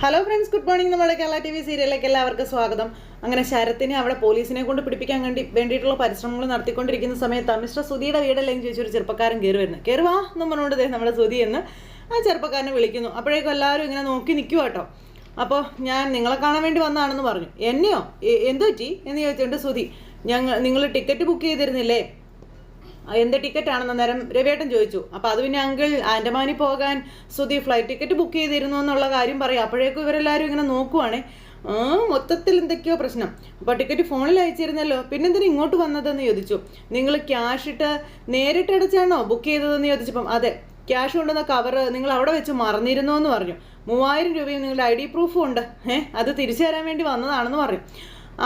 Hello friends good morning നമ്മുടെ Kerala T V സീരിയലിലേക്ക് എല്ലാവർക്കും സ്വാഗതം. അങ്ങനെ ശരത്തിനെ അവിടെ പോലീസിനെ കൊണ്ട് പിടിപ്പിക്കാൻ വേണ്ടി വേണ്ടിയിട്ടുള്ള പരിശ്രമങ്ങൾ നടത്തിക്കൊണ്ടിരിക്കുന്ന സമയത്ത് മിസ്റ്റർ സുധിയുടെ വീടല്ലെങ്കിൽ ചോദിച്ചു ഒരു ചെറുപ്പക്കാരൻ കയറി വരുന്നു. കയറി വാ എന്നും നമ്മുടെ സുധി എന്ന് ആ ചെറുപ്പക്കാരനെ വിളിക്കുന്നു. അപ്പോഴേക്കും എല്ലാവരും ഇങ്ങനെ നോക്കി നിൽക്കുക കേട്ടോ അപ്പോൾ ഞാൻ നിങ്ങളെ കാണാൻ വേണ്ടി വന്നതാണെന്ന് പറഞ്ഞു. എന്നെയോ? എന്തുപറ്റി? എന്ത് പറ്റി എന്ന് ചോദിച്ചിട്ടുണ്ട് സുധി ഞങ്ങൾ നിങ്ങൾ ടിക്കറ്റ് ബുക്ക് ചെയ്തിരുന്നില്ലേ? എന്ത് ടിക്കറ്റ് ആണെന്ന് അന്നേരം രവിയേട്ടൻ ചോദിച്ചു. അപ്പോൾ അത് പിന്നെ അങ്കിൾ ആൻഡമാനി പോകാൻ സുധി ഫ്ലൈറ്റ് ടിക്കറ്റ് ബുക്ക് ചെയ്തിരുന്നു എന്നുള്ള കാര്യം പറയും. അപ്പോഴേക്കും ഇവരെല്ലാവരും ഇങ്ങനെ നോക്കുവാണേ. ആ മൊത്തത്തിൽ എന്തൊക്കെയോ പ്രശ്നം. അപ്പോൾ ടിക്കറ്റ് ഫോണിൽ അയച്ചിരുന്നല്ലോ. പിന്നെന്തിനാ ഇങ്ങോട്ട് വന്നതെന്ന് ചോദിച്ചു. നിങ്ങൾ ക്യാഷ് ഇട്ട് നേരിട്ട് അടച്ചാണോ ബുക്ക് ചെയ്തതെന്ന് ചോദിച്ചപ്പം അതെ ക്യാഷ് കൊണ്ടുവന്ന കവറ് നിങ്ങൾ അവിടെ വെച്ച് മറന്നിരുന്നു എന്ന് പറഞ്ഞു. മൂവായിരം രൂപയും നിങ്ങളുടെ ഐ ഡി പ്രൂഫും ഉണ്ട്. ഏഹ് അത് തിരിച്ചു തരാൻ വേണ്ടി വന്നതാണെന്ന് പറഞ്ഞു.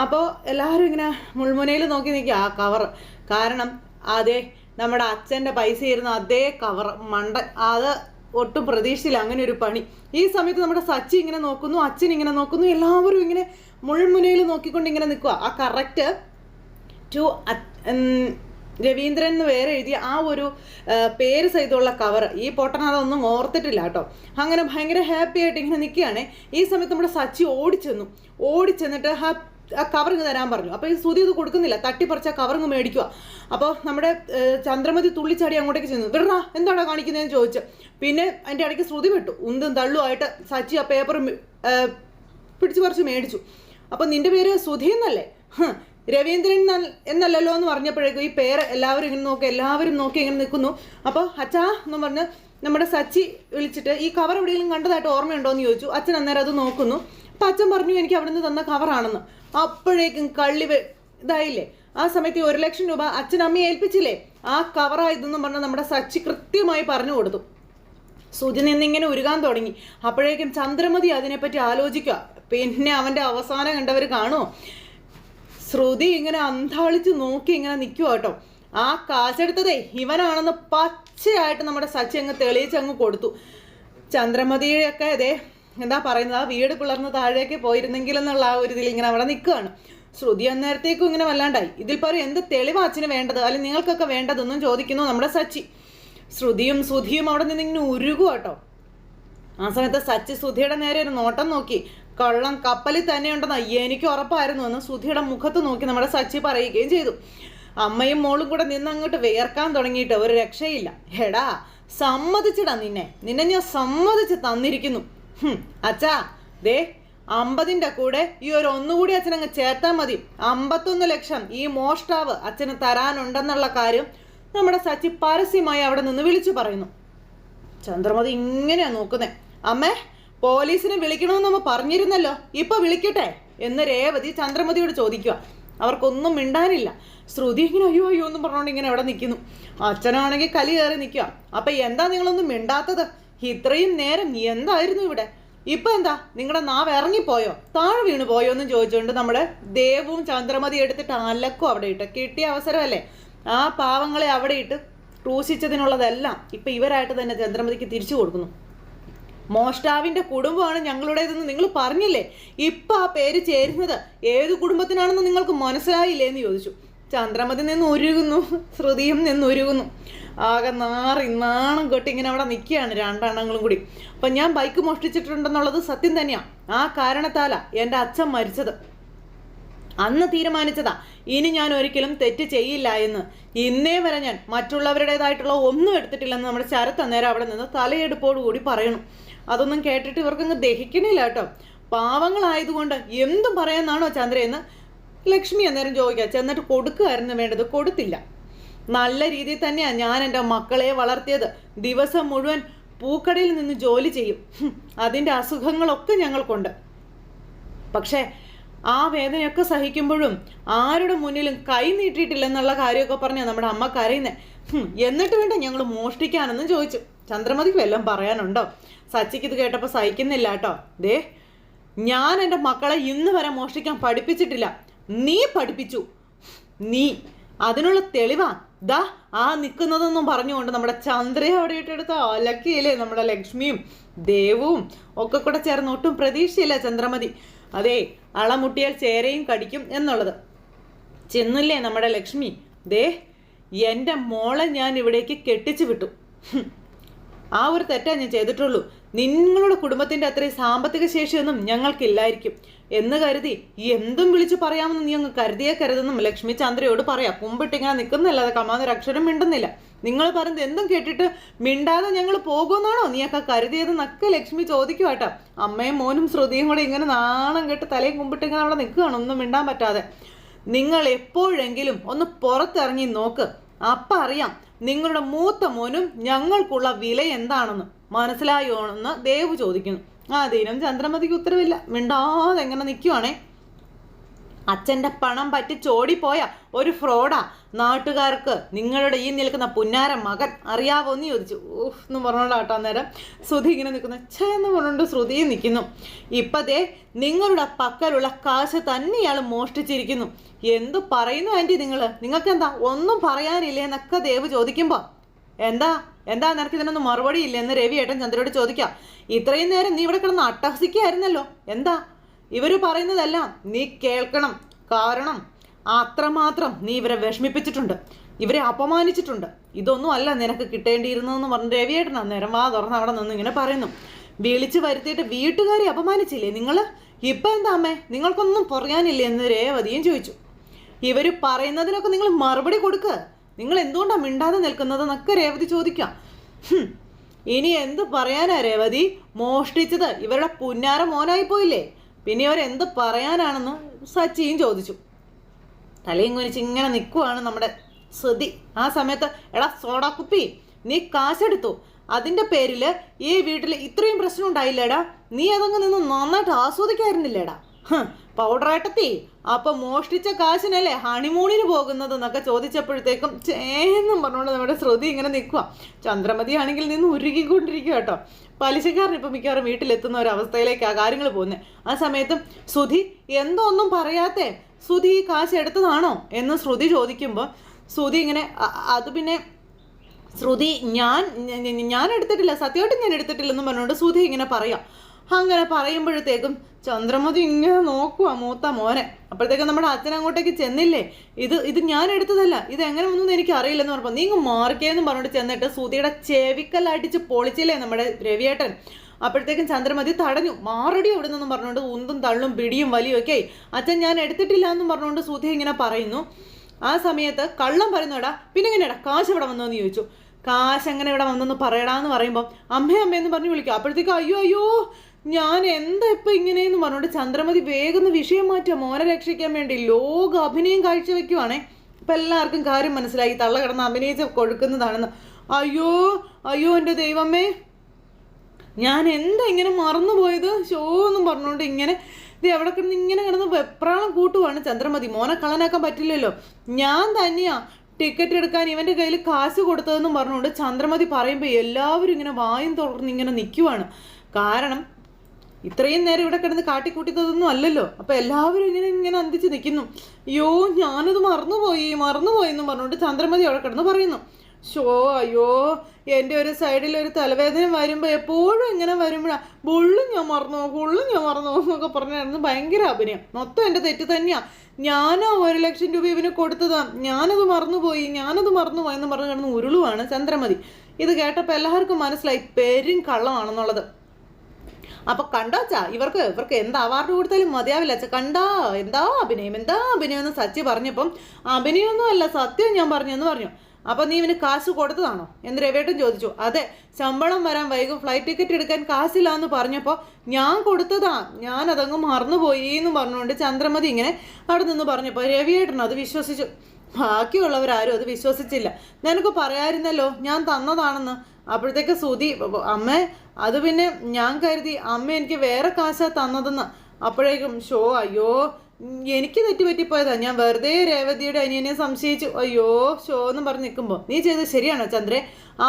അപ്പോൾ എല്ലാവരും ഇങ്ങനെ മുൾമുനയിൽ നോക്കി നിൽക്കുക ആ കവർ കാരണം അതെ നമ്മുടെ അച്ഛന്റെ പൈസ ഇരുന്ന അതേ കവർ മണ്ട അത് ഒട്ടും പ്രതീക്ഷയില്ല അങ്ങനെ ഒരു പണി. ഈ സമയത്ത് നമ്മുടെ സച്ചി ഇങ്ങനെ നോക്കുന്നു അച്ഛൻ ഇങ്ങനെ നോക്കുന്നു എല്ലാവരും ഇങ്ങനെ മുൾമുനയിൽ നോക്കിക്കൊണ്ട് ഇങ്ങനെ നിൽക്കുക ആ കറക്റ്റ് ടു രവീന്ദ്രൻ എന്ന് വേറെ എഴുതിയ ആ ഒരു പേര് സഹിതമുള്ള കവർ ഈ പൊട്ടൻ അതൊന്നും ഓർത്തിട്ടില്ല കേട്ടോ. അങ്ങനെ ഭയങ്കര ഹാപ്പി ആയിട്ട് ഇങ്ങനെ നിൽക്കുകയാണ്. ഈ സമയത്ത് നമ്മുടെ സച്ചി ഓടിച്ചെന്നു. ഓടിച്ചെന്നിട്ട് ആ ആ കവറിങ് തരാൻ പറഞ്ഞു. അപ്പോൾ ഈ സ്തുതി ഇത് കൊടുക്കുന്നില്ല. തട്ടിപ്പറിച്ച ആ കവറിങ് മേടിക്കുക അപ്പോൾ നമ്മുടെ ചന്ദ്രമതി തുള്ളിച്ചാടി അങ്ങോട്ടേക്ക് ചെന്നു. വിടറാ എന്താണോ കാണിക്കുന്നതെന്ന് ചോദിച്ചു. പിന്നെ അതിന്റെ ഇടയ്ക്ക് ശ്രുതി വിട്ടു ഉന്തും തള്ളുമായിട്ട് സച്ചി ആ പേപ്പർ പിടിച്ചു പറിച്ച് മേടിച്ചു. അപ്പോൾ നിന്റെ പേര് സുധി എന്നല്ലേ? രവീന്ദ്രൻ എന്നല്ലല്ലോ എന്ന് പറഞ്ഞപ്പോഴേക്കും ഈ പേര് എല്ലാവരും ഇങ്ങനെ നോക്കി എല്ലാവരും നോക്കി ഇങ്ങനെ നിൽക്കുന്നു. അപ്പോൾ അച്ഛാ എന്ന് പറഞ്ഞ് നമ്മുടെ സച്ചി വിളിച്ചിട്ട് ഈ കവർ എവിടെയെങ്കിലും കണ്ടതായിട്ട് ഓർമ്മയുണ്ടോ എന്ന് ചോദിച്ചു. അച്ഛൻ അന്നേരം അത് നോക്കുന്നു. അപ്പം അച്ഛൻ പറഞ്ഞു എനിക്ക് അവിടുന്ന് തന്ന കവറാണെന്ന്. അപ്പോഴേക്കും കള്ളി ഇതായില്ലേ? ആ സമയത്ത് ഒരു ലക്ഷം രൂപ അച്ഛൻ അമ്മയെ ഏൽപ്പിച്ചില്ലേ? ആ കവറായതെന്ന് പറഞ്ഞ് നമ്മുടെ സച്ചി കൃത്യമായി പറഞ്ഞു കൊടുത്തു. സുജി എന്നിങ്ങനെ ഉരുകാൻ തുടങ്ങി. അപ്പോഴേക്കും ചന്ദ്രമതി അതിനെപ്പറ്റി ആലോചിക്കുക. പിന്നെ അവന്റെ അവസാനം കണ്ടവർ കാണുമോ ശ്രുതി ഇങ്ങനെ അന്താളിച്ച് നോക്കി ഇങ്ങനെ നിൽക്കുക കേട്ടോ. ആ കാശെടുത്തതേ ഇവനാണെന്ന് പച്ചയായിട്ട് നമ്മുടെ സച്ചി അങ്ങ് തെളിയിച്ചങ്ങ് കൊടുത്തു. ചന്ദ്രമതിയൊക്കെ അതെ എന്താ പറയുന്നത്? ആ വീട് പിളർന്ന് താഴേക്ക് പോയിരുന്നെങ്കിൽ എന്നുള്ള ആ ഒരു ഇതിൽ ഇങ്ങനെ അവിടെ നിൽക്കുകയാണ്. ശ്രുതി അന്നേരത്തേക്കും ഇങ്ങനെ വല്ലാണ്ടായി. ഇതിൽ പറയും എന്ത് തെളിവാ അച്ഛന് വേണ്ടത്? അല്ലെങ്കിൽ നിങ്ങൾക്കൊക്കെ വേണ്ടതൊന്നും ചോദിക്കുന്നു നമ്മുടെ സച്ചി. ശ്രുതിയും സുധിയും അവിടെ നിന്ന് ഇങ്ങനെ ഉരുകു കേട്ടോ. ആ സമയത്ത് സച്ചി സുധിയുടെ നേരെ ഒരു നോട്ടം നോക്കി. കള്ളം കപ്പലിൽ തന്നെ ഉണ്ടെന്ന് എനിക്ക് ഉറപ്പായിരുന്നു എന്ന് സുധിയുടെ മുഖത്ത് നോക്കി നമ്മുടെ സച്ചി പറയുകയും ചെയ്തു. അമ്മയും മോളും കൂടെ നിന്ന് അങ്ങോട്ട് വേർക്കാൻ തുടങ്ങിയിട്ട് ഒരു രക്ഷയില്ല. എടാ സമ്മതിച്ചിടാ നിന്നെ. നിന്നെ ഞാൻ സമ്മതിച്ച് തന്നിരിക്കുന്നു. അച്ഛാ ദേ അമ്പതിന്റെ കൂടെ ഈ ഒരു ഒന്നുകൂടി അച്ഛൻ അങ്ങ് ചേർത്താൽ മതി. അമ്പത്തൊന്ന് ലക്ഷം ഈ മോഷ്ടാവ് അച്ഛന് തരാനുണ്ടെന്നുള്ള കാര്യം നമ്മുടെ സച്ചി പരസ്യമായി അവിടെ നിന്ന് വിളിച്ചു പറയുന്നു. ചന്ദ്രമതി ഇങ്ങനെയാ നോക്കുന്നേ. അമ്മേ പോലീസിനെ വിളിക്കണമെന്ന് നമ്മൾ പറഞ്ഞിരുന്നല്ലോ. ഇപ്പൊ വിളിക്കട്ടെ എന്ന് രേവതി ചന്ദ്രമതിയോട് ചോദിക്കുക അവർക്കൊന്നും മിണ്ടാനില്ല. ശ്രുതി ഇങ്ങനെ അയ്യോ അയ്യോ എന്നും പറഞ്ഞുകൊണ്ട് ഇങ്ങനെ അവിടെ നിൽക്കുന്നു. അച്ഛനാണെങ്കിൽ കലി കയറി നിൽക്കുക അപ്പൊ എന്താ നിങ്ങളൊന്നും മിണ്ടാത്തത്? ഇത്രയും നേരം നീ എന്തായിരുന്നു ഇവിടെ? ഇപ്പൊ എന്താ? നിങ്ങളുടെ നാവ് ഇറങ്ങിപ്പോയോ? താഴെ വീണ് പോയോ എന്ന് ചോദിച്ചുകൊണ്ട് നമ്മുടെ ദേവും ചന്ദ്രമതി എടുത്തിട്ട് അലക്കും അവിടെ ഇട്ട്. കിട്ടിയ അവസരമല്ലേ? ആ പാവങ്ങളെ അവിടെ ഇട്ട് ക്രൂശിച്ചതിനുള്ളതെല്ലാം ഇപ്പൊ ഇവരായിട്ട് തന്നെ ചന്ദ്രമതിക്ക് തിരിച്ചു കൊടുക്കുന്നു. മോഷ്ടാവിന്റെ കുടുംബമാണ് ഞങ്ങളുടേതെന്ന് നിങ്ങൾ പറഞ്ഞില്ലേ? ഇപ്പൊ ആ പേര് ചേരുന്നത് ഏത് കുടുംബത്തിനാണെന്ന് നിങ്ങൾക്ക് മനസ്സിലായില്ലേ എന്ന് ചോദിച്ചു. ചന്ദ്രമതി നിന്ന് ഉരുകുന്നു ശ്രുതിയും നിന്ന് ഉരുകുന്നു ആകെ നാറി നാണം കെട്ടി ഇങ്ങനെ അവിടെ നിൽക്കുകയാണ് രണ്ടെണ്ണങ്ങളും കൂടി. അപ്പം ഞാൻ ബൈക്ക് മോഷ്ടിച്ചിട്ടുണ്ടെന്നുള്ളത് സത്യം തന്നെയാണ് ആ കാരണത്താലാ എന്റെ അച്ഛൻ മരിച്ചത്. അന്ന് തീരുമാനിച്ചതാ ഇനി ഞാൻ ഒരിക്കലും തെറ്റ് ചെയ്യില്ല എന്ന്. ഇന്നേ വരെ ഞാൻ മറ്റുള്ളവരുടേതായിട്ടുള്ള ഒന്നും എടുത്തിട്ടില്ലെന്ന് നമ്മുടെ ശരത്ത് അന്നേരം അവിടെ നിന്ന് തലയെടുപ്പോടുകൂടി പറയണം. അതൊന്നും കേട്ടിട്ട് ഇവർക്കങ്ങ് ദഹിക്കണില്ല കേട്ടോ. പാവങ്ങളായതുകൊണ്ട് എന്തും പറയാന്നാണോ ചന്ദ്രയെന്ന് ലക്ഷ്മി അന്നേരം ചോദിക്കുക ചെന്നിട്ട് കൊടുക്കുകയായിരുന്നു വേണ്ടത്? കൊടുത്തില്ല. നല്ല രീതിയിൽ തന്നെയാണ് ഞാൻ എന്റെ മക്കളെ വളർത്തിയത്. ദിവസം മുഴുവൻ പൂക്കടയിൽ നിന്ന് ജോലി ചെയ്യും. അതിന്റെ അസുഖങ്ങളൊക്കെ ഞങ്ങൾക്കുണ്ട്. പക്ഷേ ആ വേദനയൊക്കെ സഹിക്കുമ്പോഴും ആരുടെ മുന്നിലും കൈ നീട്ടിയിട്ടില്ലെന്നുള്ള കാര്യമൊക്കെ പറഞ്ഞാൽ നമ്മുടെ അമ്മ കരയുന്നേ. എന്നിട്ട് വേണ്ട ഞങ്ങൾ മോഷ്ടിക്കാനെന്നും ചോദിച്ചു. ചന്ദ്രമതിക്ക് വല്ലതും പറയാനുണ്ടോ? സച്ചിക്ക് ഇത് കേട്ടപ്പോൾ സഹിക്കുന്നില്ല കേട്ടോ. ദേ ഞാൻ എന്റെ മക്കളെ ഇന്ന് വരെ മോഷ്ടിക്കാൻ പഠിപ്പിച്ചിട്ടില്ല. നീ പഠിപ്പിച്ചു. നീ. അതിനുള്ള തെളിവാ. ദാ ആ നിൽക്കുന്നതെന്നും പറഞ്ഞുകൊണ്ട് നമ്മുടെ ചന്ദ്രയെ അവിടെ ഇട്ടെടുത്ത അലക്കിയില്ലേ നമ്മുടെ ലക്ഷ്മിയും ദേവും ഒക്കെ കൂടെ ചേർന്ന് ഒട്ടും പ്രതീക്ഷയില്ല ചന്ദ്രമതി. അതെ അളമുട്ടിയാൽ ചേരയും കടിക്കും എന്നുള്ളത്. ചെന്നില്ലേ നമ്മുടെ ലക്ഷ്മി? ദേ എന്റെ മോളെ ഞാൻ ഇവിടേക്ക് കെട്ടിച്ചു വിട്ടു. ആ ഒരു തെറ്റാ ഞാൻ ചെയ്തിട്ടുള്ളൂ. നിങ്ങളുടെ കുടുംബത്തിന്റെ അത്രയും സാമ്പത്തിക ശേഷിയൊന്നും ഞങ്ങൾക്കില്ലായിരിക്കും. എന്ന് കരുതി എന്തും വിളിച്ചു പറയാമെന്ന് നീ അങ്ങ് കരുതിയേ കരുതെന്നും ലക്ഷ്മി ചന്ദ്രയോട് പറയാം. കുമ്പിട്ടിങ്ങനെ നിൽക്കുന്നില്ലാതെ കമാന്നൊരു അക്ഷരം മിണ്ടുന്നില്ല. നിങ്ങൾ പറയുന്നത് എന്തും കേട്ടിട്ട് മിണ്ടാതെ ഞങ്ങൾ പോകുമെന്നാണോ നീയൊക്കെ കരുതിയതെന്നൊക്കെ ലക്ഷ്മി ചോദിക്കുവാട്ടോ അമ്മയും മോനും ശ്രുതിയും കൂടെ ഇങ്ങനെ നാണം കെട്ട് തലയും കുമ്പിട്ട് ഇങ്ങനെ അവിടെ നിൽക്കുകയാണ്. ഒന്നും മിണ്ടാൻ പറ്റാതെ. നിങ്ങൾ എപ്പോഴെങ്കിലും ഒന്ന് പുറത്തിറങ്ങി നോക്ക്. അപ്പം അറിയാം നിങ്ങളുടെ മൂത്ത മോനും ഞങ്ങൾക്കുള്ള വില എന്താണെന്ന് മനസ്സിലായോ എന്ന് ദേവ് ചോദിക്കുന്നു. ആ ദീനം ചന്ദ്രമതിക്ക് ഉത്തരവില്ല. മിണ്ടാതെ എങ്ങനെ നിൽക്കുവാണേ അച്ഛന്റെ പണം പറ്റി ചോടിപ്പോയ ഒരു ഫ്രോഡാ. നാട്ടുകാർക്ക് നിങ്ങളുടെ ഈ നിൽക്കുന്ന പുന്നാര മകൻ അറിയാവോ എന്ന് ചോദിച്ചു. ഊഹ് എന്ന് പറഞ്ഞോളാട്ടോ അന്നേരം. ശ്രുതി ഇങ്ങനെ നിൽക്കുന്നു. ഛേ എന്ന് പറഞ്ഞുകൊണ്ട് ശ്രുതിയും നിൽക്കുന്നു. ഇപ്പതേ നിങ്ങളുടെ പക്കലുള്ള കാശ് തന്നെ ഇയാൾ മോഷ്ടിച്ചിരിക്കുന്നു. എന്തു പറയുന്നു ആന്റി നിങ്ങൾ നിങ്ങൾക്ക് എന്താ ഒന്നും പറയാനില്ലേ എന്നൊക്കെ ദേവ് ചോദിക്കുമ്പോൾ എന്താ? എന്താ നിനക്ക് ഇതിനൊന്നും മറുപടി ഇല്ല എന്ന് രവി ഏട്ടൻ ചന്ദ്രയോട് ചോദിക്കാം. ഇത്രയും നേരം നീ ഇവിടെ കിടന്ന് അട്ടഹസിക്കായിരുന്നല്ലോ എന്താ? ഇവർ പറയുന്നതെല്ലാം നീ കേൾക്കണം. കാരണം അത്രമാത്രം നീ ഇവരെ വിഷമിപ്പിച്ചിട്ടുണ്ട്. ഇവരെ അപമാനിച്ചിട്ടുണ്ട്. ഇതൊന്നും അല്ല നിനക്ക് കിട്ടേണ്ടിയിരുന്നതെന്ന് പറഞ്ഞു രവിയേട്ടൻ അന്നേരം വാ തുറന്ന് അവിടെ നിന്ന് ഇങ്ങനെ പറയുന്നു. വിളിച്ചു വരുത്തിയിട്ട് വീട്ടുകാരെ അപമാനിച്ചില്ലേ നിങ്ങൾ ഇപ്പം എന്താ അമ്മേ? നിങ്ങൾക്കൊന്നും പറയാനില്ലേ എന്ന് രേവതിയും ചോദിച്ചു. ഇവർ പറയുന്നതിനൊക്കെ നിങ്ങൾ മറുപടി കൊടുക്കുക നിങ്ങൾ എന്തുകൊണ്ടാണ് മിണ്ടാതെ നിൽക്കുന്നത് എന്നൊക്കെ രേവതി ചോദിക്കാം. ഇനി എന്ത് പറയാനാ രേവതി? മോഷ്ടിച്ചത് ഇവരുടെ പുന്നാര മോനായി പോയില്ലേ? പിന്നെ ഇവരെന്ത് പറയാനാണെന്ന് സച്ചിയും ചോദിച്ചു. തലയും കുനിച്ച് ഇങ്ങനെ നിൽക്കുവാണ് നമ്മുടെ ശ്രുതി ആ സമയത്ത് എടാ സോഡാ കുപ്പി നീ കാശെടുത്തു. അതിന്റെ പേരിൽ ഈ വീട്ടിൽ ഇത്രയും പ്രശ്നം ഉണ്ടായില്ലേടാ. നീ അതങ്ങ് നിന്ന് നന്നായിട്ട് ആസ്വദിക്കായിരുന്നില്ലേടാ. പൗഡറായിട്ടെത്തി. അപ്പൊ മോഷ്ടിച്ച കാശിനല്ലേ ഹണിമൂണിന് പോകുന്നത് എന്നൊക്കെ ചോദിച്ചപ്പോഴത്തേക്കും ചേന്നും പറഞ്ഞുകൊണ്ട് നമ്മുടെ ശ്രുതി ഇങ്ങനെ നിൽക്കുക ചന്ദ്രമതി ആണെങ്കിൽ നിന്ന് ഉരുകിക്കൊണ്ടിരിക്കുക കേട്ടോ. പലിശക്കാരൻ ഇപ്പം മിക്കവാറും വീട്ടിലെത്തുന്ന ഒരു അവസ്ഥയിലേക്കാണ് കാര്യങ്ങൾ പോകുന്നത് ആ സമയത്ത് സുധി എന്തോ ഒന്നും പറയാത്തേ? ശ്രുതി ഈ കാശ് എടുത്തതാണോ? എന്ന് ശ്രുതി ചോദിക്കുമ്പോൾ ശ്രുതി ഇങ്ങനെ അത് പിന്നെ ശ്രുതി ഞാൻ ഞാൻ എടുത്തിട്ടില്ല സത്യമായിട്ടും ഞാൻ എടുത്തിട്ടില്ലെന്നും പറഞ്ഞുകൊണ്ട് ശ്രുതി ഇങ്ങനെ പറയാം. അങ്ങനെ പറയുമ്പോഴത്തേക്കും ചന്ദ്രമതി ഇങ്ങനെ നോക്കുക മൂത്ത മോനെ. അപ്പോഴത്തേക്കും നമ്മുടെ അച്ഛൻ അങ്ങോട്ടേക്ക് ചെന്നില്ലേ? ഇത് ഇത് ഞാൻ എടുത്തതല്ല. ഇത് എങ്ങനെ ഒന്നും എനിക്ക് അറിയില്ലെന്ന് പറഞ്ഞപ്പോൾ നീ ഇങ്ങ് മാർക്കേന്നും പറഞ്ഞിട്ട് ചെന്നിട്ട് സുധിയുടെ ചെവിക്കല്ലടിച്ച് പൊളിച്ചില്ലേ നമ്മുടെ രവിയേട്ടൻ? അപ്പോഴത്തേക്കും ചന്ദ്രമതി തടഞ്ഞു. മാറടി അവിടെ നിന്നും പറഞ്ഞുകൊണ്ട് ഉന്തും തള്ളും പിടിയും വലിയും ഒക്കെ അച്ഛൻ ഞാൻ എടുത്തിട്ടില്ല എന്നും പറഞ്ഞുകൊണ്ട് സുധി ഇങ്ങനെ പറയുന്നു. ആ സമയത്ത് കള്ളം പറയുന്നുടാ പിന്നെ എങ്ങനെയാടാ? കാശ് ഇവിടെ വന്നോന്ന് ചോദിച്ചു. കാശ് എങ്ങനെ ഇവിടെ വന്നെന്ന് പറയടാന്ന് പറയുമ്പോൾ അമ്മേ അമ്മയെന്ന് പറഞ്ഞ് വിളിക്കും. അപ്പോഴത്തേക്കും അയ്യോ അയ്യോ ഞാൻ എന്താ ഇപ്പം ഇങ്ങനെയെന്ന് പറഞ്ഞുകൊണ്ട് ചന്ദ്രമതി വേഗം വിഷയം മാറ്റുക മോനെ രക്ഷിക്കാൻ വേണ്ടി ലോക അഭിനയം കാഴ്ചവെക്കുവാണേ. ഇപ്പൊ എല്ലാവർക്കും കാര്യം മനസ്സിലായി. തള്ള കിടന്ന് അഭിനയിച്ച് കൊഴുക്കുന്നതാണെന്ന് അയ്യോ അയ്യോ എന്റെ ദൈവമേ. ഞാൻ എന്താ ഇങ്ങനെ മറന്നുപോയത്? ഷോ എന്നും പറഞ്ഞുകൊണ്ട് ഇങ്ങനെ ഇത് എവിടെ കിടന്ന് ഇങ്ങനെ കിടന്ന് വെപ്രാളം കൂട്ടുവാണ് ചന്ദ്രമതി. മോനെ കളനാക്കാൻ പറ്റില്ലല്ലോ. ഞാൻ തന്നെയാ ടിക്കറ്റ് എടുക്കാൻ ഇവന്റെ കയ്യിൽ കാശ് കൊടുത്തതെന്നും പറഞ്ഞുകൊണ്ട് ചന്ദ്രമതി പറയുമ്പോൾ എല്ലാവരും ഇങ്ങനെ വായും തുറന്ന് ഇങ്ങനെ നിൽക്കുവാണ് കാരണം ഇത്രയും നേരം ഇവിടെ കിടന്ന് കാട്ടിക്കൂട്ടിയതൊന്നും അല്ലല്ലോ. അപ്പൊ എല്ലാവരും ഇങ്ങനെ ഇങ്ങനെ അന്തിച്ച് നിൽക്കുന്നു. അയ്യോ ഞാനത് മറന്നുപോയി മറന്നുപോയി എന്നും പറഞ്ഞുകൊണ്ട് ചന്ദ്രമതി അവിടെ കിടന്ന് പറയുന്നു. ഷോ അയ്യോ എന്റെ ഒരു സൈഡിൽ ഒരു തലവേദന വരുമ്പോൾ എപ്പോഴും ഇങ്ങനെ വരുമ്പോഴാ ബുള്ളും ഞാൻ മറന്നു ബുള്ളും ഞാൻ മറന്നു എന്നൊക്കെ പറഞ്ഞായിരുന്നു ഭയങ്കര അഭിനയം. മൊത്തം എന്റെ തെറ്റ് തന്നെയാ. ഞാനാ ഒരു ലക്ഷം രൂപ ഇവന് കൊടുത്തതാ. ഞാനത് മറന്നുപോയി ഞാനത് മറന്നുപോയി എന്ന് പറഞ്ഞു കിടന്ന് ഉരുളുവാണ് ചന്ദ്രമതി. ഇത് കേട്ടപ്പോൾ എല്ലാവർക്കും മനസ്സിലായി പെരും കള്ളമാണെന്നുള്ളത്. അപ്പൊ കണ്ടോച്ചാ ഇവർക്ക് ഇവർക്ക് എന്ത് അവാർഡ് കൊടുത്താലും മതിയാവില്ല അച്ഛാ. കണ്ടോ? എന്താ അഭിനയം? എന്താ അഭിനയം എന്ന് സച്ചി പറഞ്ഞപ്പം അഭിനയമൊന്നും അല്ല സത്യം ഞാൻ പറഞ്ഞു എന്ന് പറഞ്ഞു. അപ്പൊ നീ ഇവന് കാശ് കൊടുത്തതാണോ? എന്ന് രവേട്ടൻ ചോദിച്ചു. അതെ ശമ്പളം വരാൻ വൈകും ഫ്ലൈറ്റ് ടിക്കറ്റ് എടുക്കാൻ കാശില്ല എന്ന് പറഞ്ഞപ്പോൾ ഞാൻ കൊടുത്തതാ. ഞാൻ അതങ്ങ് മറന്നുപോയി എന്ന് പറഞ്ഞുകൊണ്ട് ചന്ദ്രമതി ഇങ്ങനെ അവിടെ നിന്ന് പറഞ്ഞപ്പോൾ രവിയേട്ടൻ അത് വിശ്വസിച്ചു. ബാക്കിയുള്ളവരാരും അത് വിശ്വസിച്ചില്ല. നിനക്ക് പറയായിരുന്നല്ലോ ഞാൻ തന്നതാണെന്ന്. അപ്പോഴത്തേക്ക് സുതി അമ്മ അത് പിന്നെ ഞാൻ കരുതി അമ്മ എനിക്ക് വേറെ കാശാ തന്നതെന്ന്. അപ്പോഴേക്കും ഷോ അയ്യോ എനിക്ക് തെറ്റുപറ്റിപ്പോയതാ. ഞാൻ വെറുതെ രേവതിയുടെ അനിയനെ സംശയിച്ചു. അയ്യോ ഷോ എന്ന് പറഞ്ഞ് നിൽക്കുമ്പോൾ നീ ചെയ്തത് ശരിയാണോ ചന്ദ്രേ?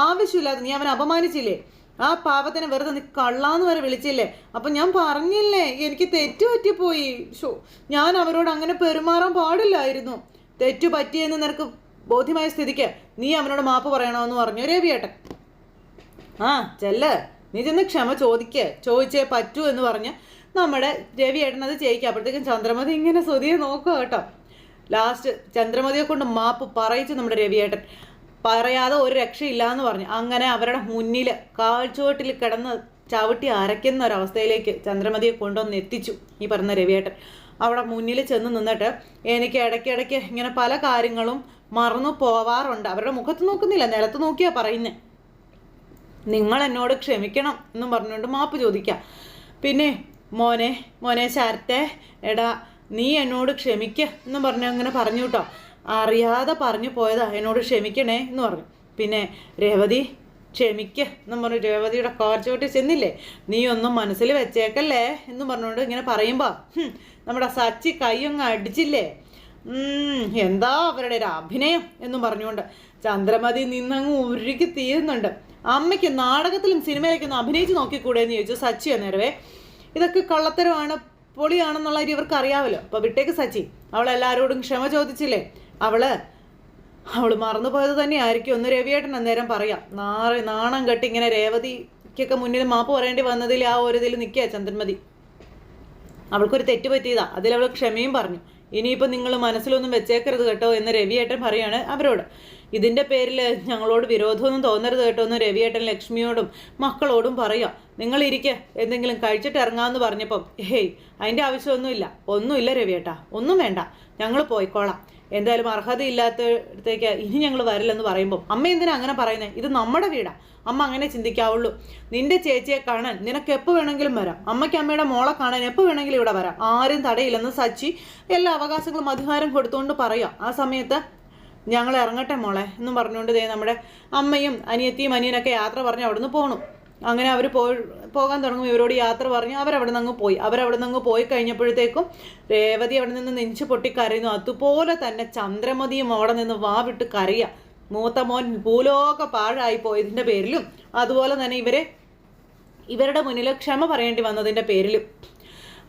ആവശ്യമില്ലാതെ നീ അവനെ അപമാനിച്ചില്ലേ? ആ പാവത്തിനെ വെറുതെ നീ കള്ളാന്ന് വരെ വിളിച്ചില്ലേ? അപ്പൊ ഞാൻ പറഞ്ഞില്ലേ എനിക്ക് തെറ്റ് പറ്റിപ്പോയി ഷോ ഞാൻ അവരോട് അങ്ങനെ പെരുമാറാൻ പാടില്ലായിരുന്നു. തെറ്റു പറ്റിയെന്ന് നിനക്ക് ബോധ്യമായ സ്ഥിതിക്ക് നീ അവനോട് മാപ്പ് പറയണമെന്ന് പറഞ്ഞു രവിയേട്ടൻ. ആ ചെല്ല്. നീ ചെന്ന് ക്ഷമ ചോദിക്ക്. ചോദിച്ചേ പറ്റൂ എന്ന് പറഞ്ഞ് നമ്മുടെ രവി അത് ചെയ്യിക്കുക അപ്പോഴത്തേക്കും ചന്ദ്രമതി ഇങ്ങനെ സ്വതിയെ നോക്കുക കേട്ടോ. ലാസ്റ്റ് ചന്ദ്രമതിയെ കൊണ്ട് മാപ്പ് പറയിച്ചു നമ്മുടെ രവിയേട്ടൻ പറയാതെ ഒരു രക്ഷയില്ല എന്ന് പറഞ്ഞു. അങ്ങനെ അവരുടെ മുന്നിൽ കാൽച്ചുവട്ടിൽ കിടന്ന് ചവിട്ടി അരയ്ക്കുന്ന ഒരവസ്ഥയിലേക്ക് ചന്ദ്രമതിയെ കൊണ്ടുവന്ന് എത്തിച്ചു ഈ പറഞ്ഞ രവിയേട്ടൻ അവിടെ മുന്നിൽ ചെന്ന് നിന്നിട്ട് എനിക്ക് ഇടയ്ക്കിടയ്ക്ക് ഇങ്ങനെ പല കാര്യങ്ങളും മറന്നു പോവാറുണ്ട്. അവരുടെ മുഖത്ത് നോക്കുന്നില്ല. നിലത്ത് നോക്കിയാ പറയുന്നത് നിങ്ങൾ എന്നോട് ക്ഷമിക്കണം എന്നും പറഞ്ഞുകൊണ്ട് മാപ്പ് ചോദിക്കുക പിന്നെ മോനെ മോനെ ശരത്തെ എടാ നീ എന്നോട് ക്ഷമിക്ക എന്നും പറഞ്ഞ് അങ്ങനെ പറഞ്ഞു കേട്ടോ. അറിയാതെ പറഞ്ഞു പോയതാ എന്നോട് ക്ഷമിക്കണേ എന്ന് പറഞ്ഞു. പിന്നെ രേവതി ക്ഷമിക്ക എന്നും പറഞ്ഞു. രേവതിയുടെ കോർച്ചോട്ടി ചെന്നില്ലേ? നീ ഒന്നും മനസ്സിൽ വെച്ചേക്കല്ലേ എന്ന് പറഞ്ഞുകൊണ്ട് ഇങ്ങനെ പറയുമ്പോൾ നമ്മുടെ സച്ചി കൈ അങ്ങ് അടിച്ചില്ലേ? എന്താ അവരുടെ ഒരു അഭിനയം എന്നും പറഞ്ഞുകൊണ്ട്. ചന്ദ്രമതി നിന്നങ്ങ് ഉരുക്കി തീരുന്നുണ്ട്. അമ്മയ്ക്ക് നാടകത്തിലും സിനിമയിലേക്കൊന്ന് അഭിനയിച്ച് നോക്കിക്കൂടെ എന്ന് ചോദിച്ചു സച്ചി അന്നേരവേ. ഇതൊക്കെ കള്ളത്തരമാണ് പൊളിയാണെന്നുള്ള കാര്യം ഇവർക്ക് അറിയാമല്ലോ അപ്പോൾ വിട്ടേക്ക് സച്ചി. അവൾ എല്ലാവരോടും ക്ഷമ ചോദിച്ചില്ലേ? അവൾ അവൾ മറന്നുപോയത് തന്നെയായിരിക്കും ഒന്ന് രവിയേട്ടൻ അന്നേരം പറയാം. നാളെ നാണം കെട്ടി ഇങ്ങനെ രേവതിക്കൊക്കെ മുന്നിൽ മാപ്പ് പറയേണ്ടി വന്നതിൽ ആ ഒരു ഇതിൽ നിൽക്കുക ചന്ദ്രമതി. അവൾക്കൊരു തെറ്റ് പറ്റിയതാ. അതിലവൾ ക്ഷമയും പറഞ്ഞു. ഇനിയിപ്പോൾ നിങ്ങൾ മനസ്സിലൊന്നും വെച്ചേക്കരുത് കേട്ടോ എന്ന് രവിയേട്ടൻ പറയാണ് അവരോട്. ഇതിന്റെ പേരിൽ ഞങ്ങളോട് വിരോധമൊന്നും തോന്നരുത് കേട്ടോ. എന്ന് രവിയേട്ടൻ ലക്ഷ്മിയോടും മക്കളോടും പറയാം. നിങ്ങൾ ഇരിക്കുക എന്തെങ്കിലും കഴിച്ചിട്ട് ഇറങ്ങാമെന്ന് പറഞ്ഞപ്പം ഹേയ് അതിന്റെ ആവശ്യമൊന്നുമില്ല. ഒന്നുമില്ല രവിയേട്ടാ ഒന്നും വേണ്ട. ഞങ്ങൾ പോയിക്കോളാം. എന്തായാലും അർഹതയില്ലാത്തടത്തേക്ക് ഇനി ഞങ്ങൾ വരില്ലെന്ന് പറയുമ്പോൾ അമ്മ എന്തിനാ അങ്ങനെ പറയുന്നത് ഇത് നമ്മുടെ വീടാ. അമ്മ അങ്ങനെ ചിന്തിക്കാവുള്ളൂ. നിന്റെ ചേച്ചിയെ കാണാൻ നിനക്ക് എപ്പോൾ വേണമെങ്കിലും വരാം. അമ്മയ്ക്ക് അമ്മയുടെ മോളെ കാണാൻ എപ്പോൾ വേണമെങ്കിലും ഇവിടെ വരാം. ആരും തടയില്ലെന്ന് സച്ചി എല്ലാ അവകാശങ്ങളും അധികാരം കൊടുത്തുകൊണ്ട് പറയാം. ആ സമയത്ത് ഞങ്ങൾ ഇറങ്ങട്ടെ മോളെ എന്നും പറഞ്ഞുകൊണ്ട് ദേ നമ്മുടെ അമ്മയും അനിയത്തിയും അനിയനൊക്കെ യാത്ര പറഞ്ഞ് അവിടുന്ന് പോകണം അങ്ങനെ അവർ പോയി പോകാൻ തുടങ്ങും. ഇവരോട് യാത്ര പറഞ്ഞു അവരവിടെ നിന്ന് അങ്ങ് പോയി. അവരവിടെ നിന്ന് അങ്ങ് പോയി കഴിഞ്ഞപ്പോഴത്തേക്കും രേവതി അവിടെ നിന്ന് നെഞ്ചു പൊട്ടിക്കരയുന്നു അതുപോലെ തന്നെ ചന്ദ്രമതിയും അവിടെ നിന്ന് വാവിട്ട് കരയുക മൂത്ത മോൻ ഭൂലോക പാഴായി പോയതിന്റെ പേരിലും അതുപോലെ തന്നെ ഇവരെ ഇവരുടെ മുന്നിൽ ക്ഷമ പറയേണ്ടി വന്നതിന്റെ പേരിലും.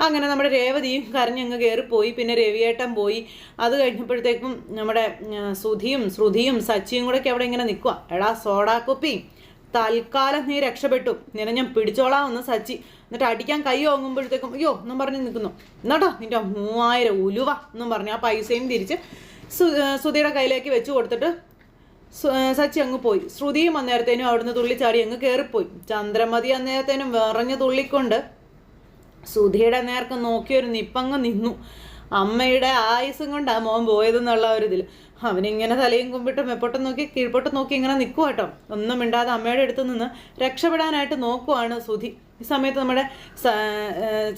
അങ്ങനെ നമ്മുടെ രേവതിയും കരഞ്ഞങ്ങ് കയറിപ്പോയി പിന്നെ രവിയേട്ടൻ പോയി. അത് കഴിഞ്ഞപ്പോഴത്തേക്കും നമ്മുടെ സുധിയും ശ്രുതിയും സച്ചിയും കൂടെയൊക്കെ അവിടെ ഇങ്ങനെ നിൽക്കുക എടാ സോഡാ കുപ്പി. തൽക്കാലം നീ രക്ഷപ്പെട്ടു. നിന്നെ ഞാൻ പിടിച്ചോളാമെന്ന് സച്ചി. എന്നിട്ട് അടിക്കാൻ കൈ ഓങ്ങുമ്പോഴത്തേക്കും അയ്യോ എന്നും പറഞ്ഞ് നിൽക്കുന്നു. എന്നാട്ടോ നിന്റെ മൂവായിരം ഉലുവ എന്നും പറഞ്ഞ് ആ പൈസയും തിരിച്ച് സുധിയുടെ കയ്യിലേക്ക് വെച്ച് കൊടുത്തിട്ട് സച്ചി അങ്ങ് പോയി. ശ്രുതിയും അന്നേരത്തേനും അവിടുന്ന് തുള്ളിച്ചാടി അങ്ങ് കയറിപ്പോയി ചന്ദ്രമതി അന്നേരത്തേനും വിറഞ്ഞു തുള്ളിക്കൊണ്ട് സുധിയുടെ നേർക്ക് നോക്കിയൊരു നിപ്പങ്ങ് നിന്നു. അമ്മയുടെ ആയുസും കൊണ്ടാ മോൻ പോയതെന്നുള്ള ഒരു ഇതിൽ അവനിങ്ങനെ തലയും കുമ്പിട്ട് എപ്പോട്ടും നോക്കി കീഴ്പോട്ട് നോക്കി ഇങ്ങനെ നിൽക്കുക കേട്ടോ ഒന്നും മിണ്ടാതെ അമ്മയുടെ അടുത്ത് നിന്ന് രക്ഷപ്പെടാനായിട്ട് നോക്കുവാണ് സുധി. ഈ സമയത്ത് നമ്മുടെ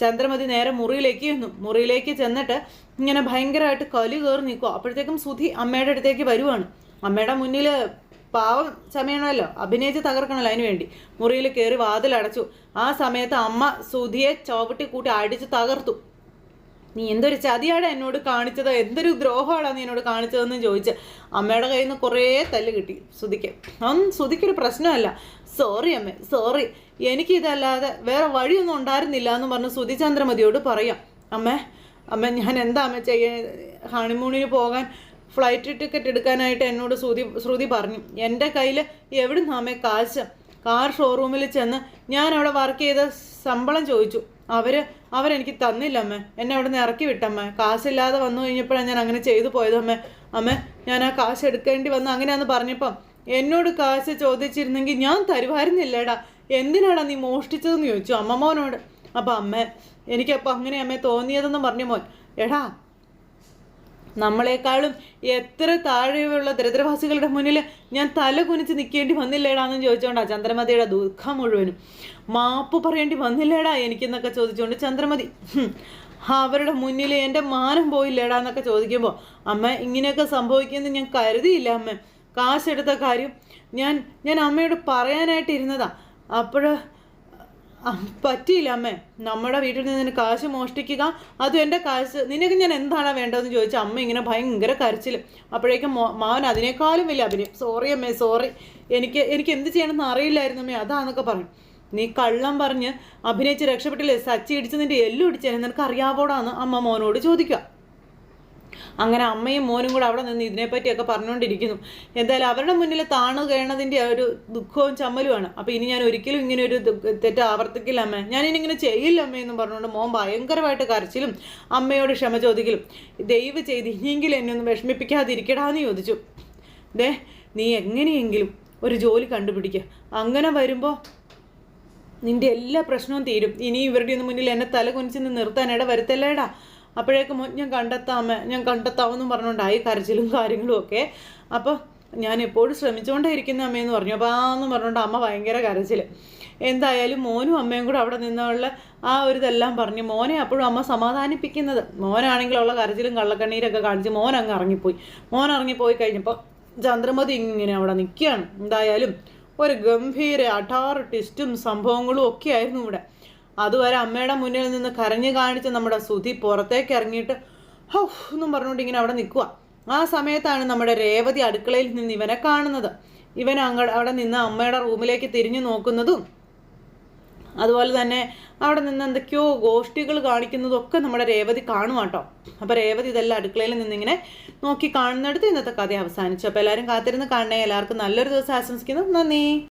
ചന്ദ്രമതി നേരെ മുറിയിലേക്ക് ചെന്നു. മുറിയിലേക്ക് ചെന്നിട്ട് ഇങ്ങനെ ഭയങ്കരമായിട്ട് കലി കയറി നിൽക്കുക അപ്പോഴത്തേക്കും സുധി അമ്മയുടെ അടുത്തേക്ക് വരുവാണ്. അമ്മയുടെ മുന്നിൽ പാവം ചമയണമല്ലോ. അഭിനയിച്ച് തകർക്കണമല്ലോ അതിന് വേണ്ടി. മുറിയിൽ കയറി വാതിലടച്ചു ആ സമയത്ത് അമ്മ സുധിയെ ചോവട്ടി കൂട്ടി അടിച്ച് തകർത്തു. നീ എന്തൊരു ചതിയാണ് എന്നോട് കാണിച്ചത്? എന്തൊരു ദ്രോഹമാണ് നീ എന്നോട് കാണിച്ചതെന്ന് ചോദിച്ച് അമ്മയുടെ കയ്യിൽ നിന്ന് കുറേ തല്ല് കിട്ടി സുധിക്ക്. അതൊന്നും സുധിക്കൊരു പ്രശ്നമല്ല. സോറി അമ്മ സോറി എനിക്കിതല്ലാതെ വേറെ വഴിയൊന്നും ഉണ്ടായിരുന്നില്ല എന്ന് പറഞ്ഞ് സുധി ചന്ദ്രമതിയോട് പറയാം. അമ്മേ അമ്മ ഞാൻ എന്താ അമ്മ ചെയ്യ ഹണിമൂണിന് പോകാൻ ഫ്ലൈറ്റ് ടിക്കറ്റ് എടുക്കാനായിട്ട് എന്നോട് ശ്രുതി ശ്രുതി പറഞ്ഞു. എന്റെ കയ്യിൽ എവിടെ അമ്മ കാശ് കാർ ഷോറൂമിൽ ചെന്ന് ഞാൻ അവിടെ വർക്ക് ചെയ്ത ശമ്പളം ചോദിച്ചു. അവർ അവരെനിക്ക് തന്നില്ല അമ്മേ. എന്നെ അവിടെ നിന്ന് ഇറക്കി വിട്ടമ്മേ. കാശില്ലാതെ വന്നു കഴിഞ്ഞപ്പോഴാണ് ഞാൻ അങ്ങനെ ചെയ്തു പോയതമ്മേ അമ്മേ. ഞാൻ ആ കാശ് എടുക്കേണ്ടി വന്ന് അങ്ങനെയാന്ന് പറഞ്ഞപ്പം എന്നോട് കാശ് ചോദിച്ചിരുന്നെങ്കിൽ ഞാൻ തരുമായിരുന്നില്ലേടാ. എന്തിനാടാ നീ മോഷ്ടിച്ചതെന്ന് ചോദിച്ചു അമ്മമ്മോനോട് അപ്പം അമ്മേ എനിക്കപ്പോൾ അങ്ങനെ അമ്മേ തോന്നിയതെന്ന് പറഞ്ഞു മോൻ. എടാ നമ്മളെക്കാളും എത്ര താഴെയുള്ള ദരിദ്രവാസികളുടെ മുന്നിൽ ഞാൻ തല കുനിച്ച് നിൽക്കേണ്ടി വന്നില്ലേടാന്ന് ചോദിച്ചുകൊണ്ടാ ചന്ദ്രമതിയുടെ ദുഃഖം മുഴുവനും. മാപ്പ് പറയേണ്ടി വന്നില്ലേടാ എനിക്കെന്നൊക്കെ ചോദിച്ചുകൊണ്ട് ചന്ദ്രമതി അവരുടെ മുന്നിൽ എന്റെ മാനം പോയില്ലേടാ എന്നൊക്കെ ചോദിക്കുമ്പോൾ അമ്മ ഇങ്ങനെയൊക്കെ സംഭവിക്കുമെന്ന് ഞാൻ കരുതിയില്ല അമ്മ. കാശെടുത്ത കാര്യം ഞാൻ ഞാൻ അമ്മയോട് പറയാനായിട്ടിരുന്നതാ. അപ്പോൾ പറ്റിയില്ല അമ്മേ. നമ്മുടെ വീട്ടിൽ നിന്ന് കാശ് മോഷ്ടിക്കുക അതും എന്റെ കാശ്. നിനക്ക് ഞാൻ എന്താണ് വേണ്ടതെന്ന് ചോദിച്ചാൽ അമ്മ ഇങ്ങനെ ഭയങ്കര കരച്ചിൽ അപ്പോഴേക്കും മാവൻ അതിനേക്കാളും വലിയ അഭിനയം. സോറി അമ്മേ സോറി എനിക്ക് എനിക്ക് എന്ത് ചെയ്യണമെന്ന് അറിയില്ലായിരുന്നു അമ്മേ. അതാന്നൊക്കെ പറഞ്ഞു. നീ കള്ളം പറഞ്ഞ് അഭിനയിച്ച് രക്ഷപ്പെട്ടില്ലേ? സച്ചി ഇടിച്ച് നിന്റെ എല്ലു ഇടിച്ചേനെ നിനക്ക് അറിയാവോടാന്ന് അമ്മ മോനോട് ചോദിക്കുക. അങ്ങനെ അമ്മയും മോനും കൂടെ അവിടെ നിന്ന് ഇതിനെപ്പറ്റിയൊക്കെ പറഞ്ഞുകൊണ്ടിരിക്കുന്നു. എന്തായാലും അവരുടെ മുന്നിൽ താണു കേണതിന്റെ ഒരു ദുഃഖവും ചമ്മലുമാണ്. അപ്പോൾ ഇനി ഞാൻ ഒരിക്കലും ഇങ്ങനെ ഒരു തെറ്റ് ആവർത്തിക്കില്ല അമ്മ. ഇനി ഇങ്ങനെ ചെയ്യില്ല അമ്മ എന്നും പറഞ്ഞുകൊണ്ട് മോൻ ഭയങ്കരമായിട്ട് കരച്ചിലും അമ്മയോട് ക്ഷമ ചോദിക്കലും. ദയവ് ചെയ്ത് ഇനിയെങ്കിലും എന്നെ ഒന്ന് വിഷമിപ്പിക്കാതിരിക്കടാന്ന് ചോദിച്ചു. ദേ നീ എങ്ങനെയെങ്കിലും ഒരു ജോലി കണ്ടുപിടിക്കുക അങ്ങനെ വരുമ്പോൾ നിന്റെ എല്ലാ പ്രശ്നവും തീരും. ഇനി ഇവരുടെ ഒന്നും മുന്നിൽ എന്നെ തല കുനിച്ച് നിർത്താൻ ഇട വരുത്തല്ലേടാ അപ്പോഴേക്കും ഞാൻ കണ്ടെത്താമേ ഞാൻ കണ്ടെത്താമെന്നും പറഞ്ഞുകൊണ്ടായി കരച്ചിലും കാര്യങ്ങളും ഒക്കെ. അപ്പോൾ ഞാൻ എപ്പോഴും ശ്രമിച്ചുകൊണ്ടേ ഇരിക്കുന്ന അമ്മയെന്ന് പറഞ്ഞു. അപ്പോൾ ആ എന്നും പറഞ്ഞുകൊണ്ട് അമ്മ ഭയങ്കര കരച്ചിൽ എന്തായാലും മോനും അമ്മയും കൂടെ അവിടെ നിന്നുള്ള ആ ഒരു ഇതെല്ലാം പറഞ്ഞ് മോനെ അപ്പോഴും അമ്മ സമാധാനിപ്പിക്കുന്നത്. മോനാണെങ്കിലുള്ള കരച്ചിലും കള്ളക്കണ്ണീരൊക്കെ കാണിച്ച് മോൻ അങ്ങ് ഇറങ്ങിപ്പോയി. മോൻ ഇറങ്ങിപ്പോയി കഴിഞ്ഞപ്പോൾ ചന്ദ്രമതി ഇങ്ങനെ അവിടെ നിൽക്കുകയാണ് എന്തായാലും ഒരു ഗംഭീര അഠാറ് ടിസ്റ്റും സംഭവങ്ങളും ഒക്കെ ആയിരുന്നു ഇവിടെ. അതുവരെ അമ്മയുടെ മുന്നിൽ നിന്ന് കരഞ്ഞു കാണിച്ച് നമ്മുടെ സുധി പുറത്തേക്ക് ഇറങ്ങിയിട്ട് ഹൗ എന്നും പറഞ്ഞുകൊണ്ട് ഇങ്ങനെ അവിടെ നിൽക്കുക. ആ സമയത്താണ് നമ്മുടെ രേവതി അടുക്കളയിൽ നിന്ന് ഇവനെ കാണുന്നത്. ഇവൻ അങ്ങ അവിടെ നിന്ന് അമ്മയുടെ റൂമിലേക്ക് തിരിഞ്ഞു നോക്കുന്നതും അതുപോലെ തന്നെ അവിടെ നിന്ന് എന്തൊക്കെയോ ഗോഷ്ഠികൾ കാണിക്കുന്നതൊക്കെ നമ്മുടെ രേവതി കാണും കേട്ടോ അപ്പോൾ രേവതി ഇതെല്ലാം അടുക്കളയിൽ നിന്നിങ്ങനെ നോക്കി കാണുന്നിടത്ത് ഇന്നത്തെ കഥ അവസാനിച്ചു. അപ്പോൾ എല്ലാവരും കാത്തിരുന്ന് കാണണേ. എല്ലാവർക്കും നല്ലൊരു ദിവസം ആശംസിക്കുന്നു. നന്ദി.